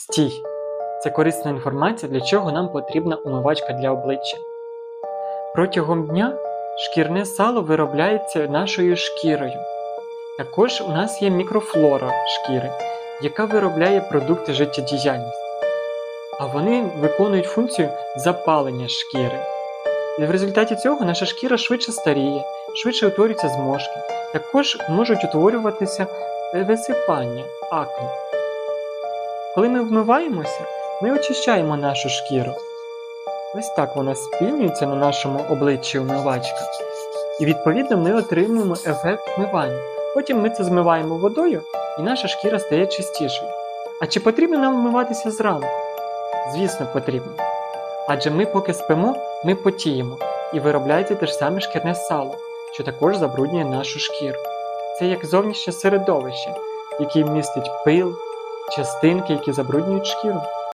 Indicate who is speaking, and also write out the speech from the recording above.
Speaker 1: Стій! Це корисна інформація, для чого нам потрібна умивачка для обличчя. Протягом дня шкірне сало виробляється нашою шкірою. Також у нас є мікрофлора шкіри, яка виробляє продукти життєдіяльності. А вони виконують функцію запалення шкіри. І в результаті цього наша шкіра швидше старіє, швидше утворюються зморшки. Також можуть утворюватися висипання, акне. Коли ми вмиваємося, ми очищаємо нашу шкіру. Ось так вона спільнюється на нашому обличчі умивачка. І відповідно ми отримуємо ефект вмивання. Потім ми це змиваємо водою, і наша шкіра стає чистішою. А чи потрібно нам вмиватися зранку? Звісно, потрібно. Адже ми, поки спимо, ми потіємо і виробляється те ж саме шкірне сало, що також забруднює нашу шкіру. Це як зовнішнє середовище, яке містить пил, частинки, які забруднюють шкіру.